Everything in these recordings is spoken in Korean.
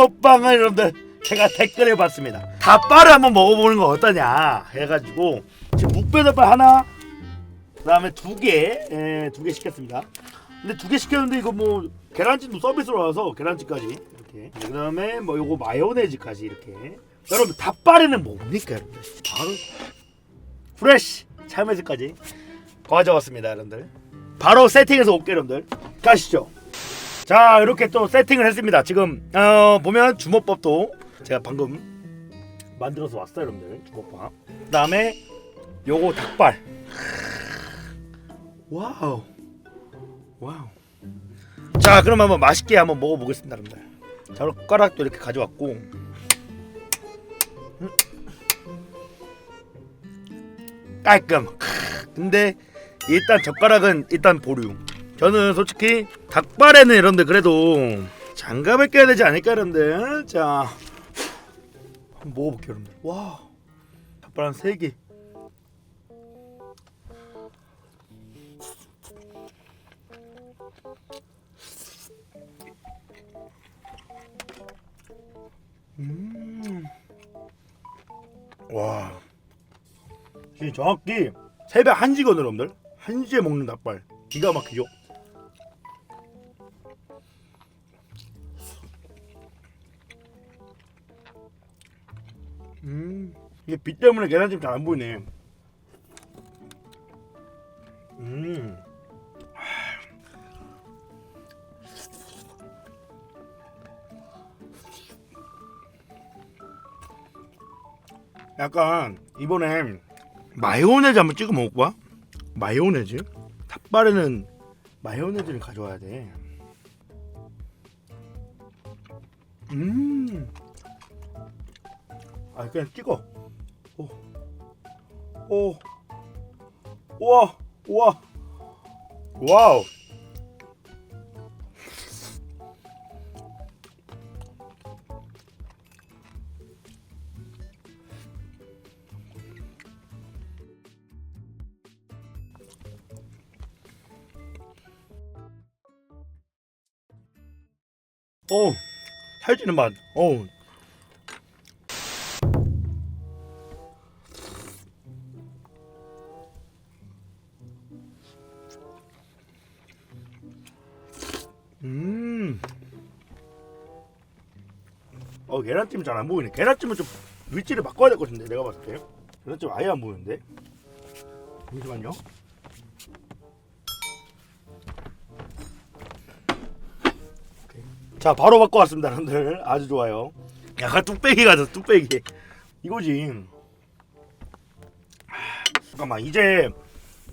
먹방을 여러분들 제가 댓글에 봤습니다. 닭발을 한번 먹어보는 거 어떠냐 해가지고 지금 묵배닭발 하나, 그 다음에 두 개, 예, 두개 시켰습니다. 근데 두 개 시켰는데 이거 뭐 계란찜도 서비스로 와서 계란찜까지 이렇게. 그 다음에 뭐 요거 마요네즈까지 이렇게. 여러분 닭발에는 뭡니까 여러분들? 바로 프레쉬 참외새까지 가져왔습니다 여러분들. 바로 세팅해서 올게요 여러분들. 가시죠. 자 이렇게 또 세팅을 했습니다. 지금 어, 보면 주먹밥도 제가 방금 만들어서 왔어요 여러분들 주먹밥. 그 다음에 요거 닭발. 와우. 와우. 자, 그럼 한번 맛있게 한번 먹어보겠습니다, 여러분들. 자, 젓가락도 이렇게 가져왔고. 음. 깔끔. 크, 근데 일단 젓가락은 일단 보류. 저는 솔직히 닭발에는 여러분들 그래도 장갑을 껴야 되지 않을까 여러분들. 자, 한번 먹어볼게요, 여러분들. 와, 닭발 한 3개. 음. 와. 지금 정확히 새벽 1시거든요, 여러분들. 1시에 먹는 닭발. 기가 막히죠? 음. 이게 빛 때문에 계란찜 잘 안 보이네. 음. 약간 이번에 마요네즈 한번 찍어 먹을까? 마요네즈? 닭발에는 마요네즈를 가져와야 돼. 음. 아 그냥 찍어. 오. 오. 우와. 우와. 와우. 오. 살찌는 맛. 오. 어 계란찜 잘 안 보이네. 계란찜은 좀 위치를 바꿔야 될 것 같은데 내가 봤을 때. 계란찜 아예 안 보이는데. 잠시만요. 오케이. 자 바로 바꿔왔습니다, 여러분들. 아주 좋아요. 약간 뚝배기 같아, 뚝배기. 이거지. 하, 잠깐만 이제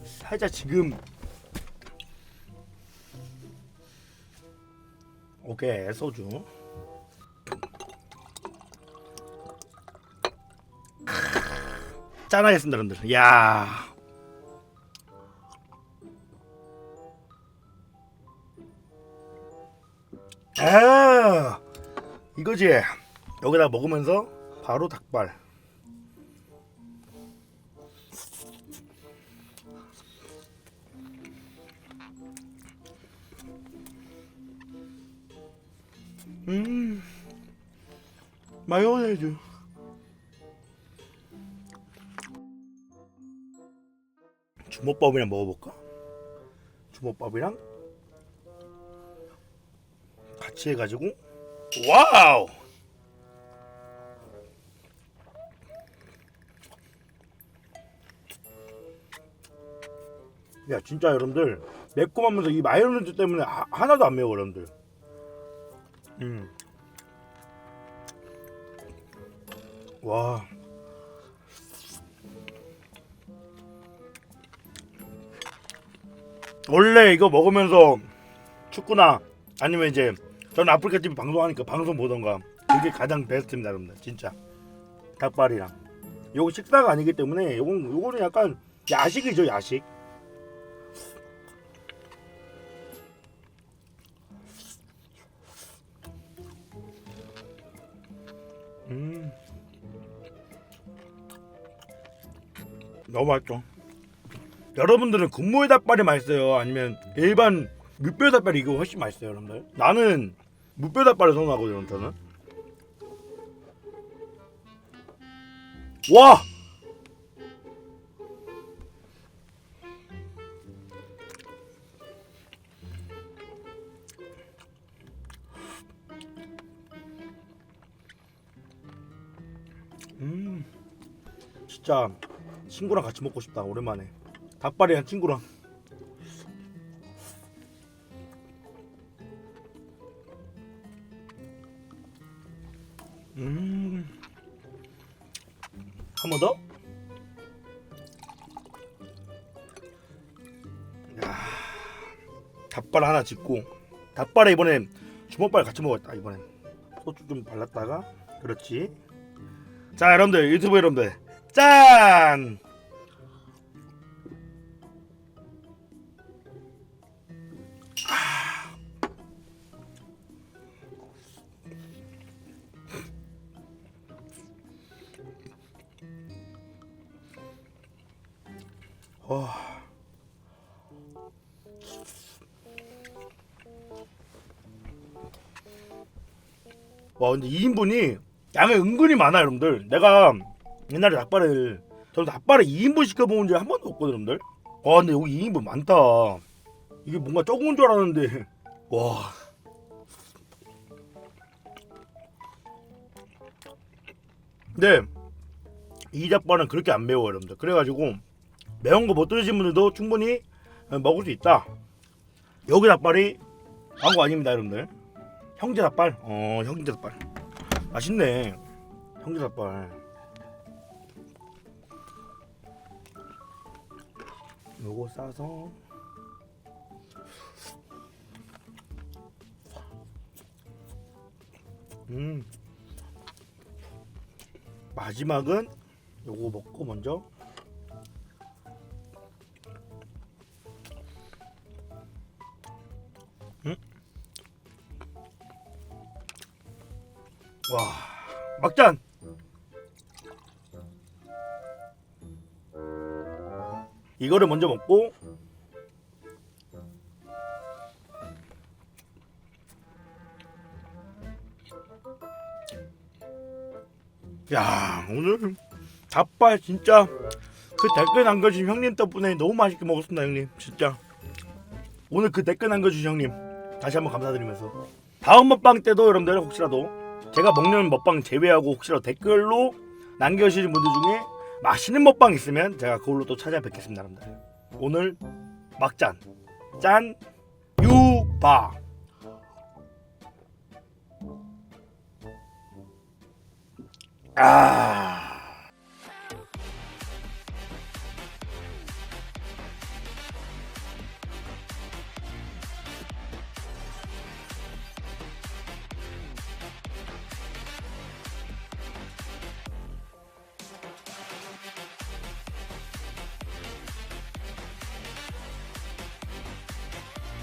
살짝 지금 오케이 소주 짠하겠습니다 여러분들. 야. 아, 이거지. 여기다 먹으면서 바로 닭발. 음. 마요네즈 주먹밥이랑 먹어볼까? 주먹밥이랑 같이 해가지고 와우 야 진짜 여러분들 매콤하면서 이 마요네즈 때문에 하, 하나도 안 매워 여러분들 음. 와. 원래 이거 먹으면서 축구나 아니면 이제 저는 아프리카 TV 방송하니까 방송 보던가 그게 가장 베스트입니다, 여러분들. 진짜. 닭발이랑. 요거 식사가 아니기 때문에 요건 요거는 약간 야식이죠, 야식. 음. 너무 맛있죠. 여러분들은 군무의 닭발이 맛있어요? 아니면 일반 무뼈 닭발이 이거 훨씬 맛있어요, 여러분들? 나는 무뼈 닭발을 선호하거든요, 저는. 와! 음, 진짜 친구랑 같이 먹고 싶다 오랜만에 닭발이랑 친구랑. 음. 한 번 더? 야, 닭발 하나 짓고. 닭발에 이번엔 주먹발 같이 먹었다 이번엔. 소주 좀 발랐다가. 그렇지. 자 여러분들 유튜브 여러분들. 짠 와. 와 근데 2인분이 양이 은근히 많아 여러분들. 내가 옛날에 닭발을 저는 닭발을 2인분 시켜먹은 적이 한 번도 없거든 여러분들. 와 근데 여기 2인분 많다. 이게 뭔가 적은 줄 알았는데. 와. 근데 이 닭발은 그렇게 안 매워 여러분들. 그래가지고 매운 거 못 드시는 분들도 충분히 먹을 수 있다. 여기 닭발이 광고 아닙니다, 여러분들. 형제 닭발. 어, 형제 닭발. 맛있네. 형제 닭발. 요거 싸서 음. 마지막은 요거 먹고 먼저 와 막잔. 이거를 먼저 먹고 야 오늘 닭발 진짜 그 댓글 남겨주신 형님 덕분에 너무 맛있게 먹었습니다 형님. 진짜. 오늘 그 댓글 남겨주신 형님 다시 한번 감사드리면서 다음 먹방 때도 여러분들 혹시라도 제가 먹는 먹방 제외하고 혹시라도 댓글로 남겨주신 분들 중에 맛있는 먹방 있으면 제가 그걸로 또 찾아뵙겠습니다 여러분들. 오늘 막잔 짠 유바. 아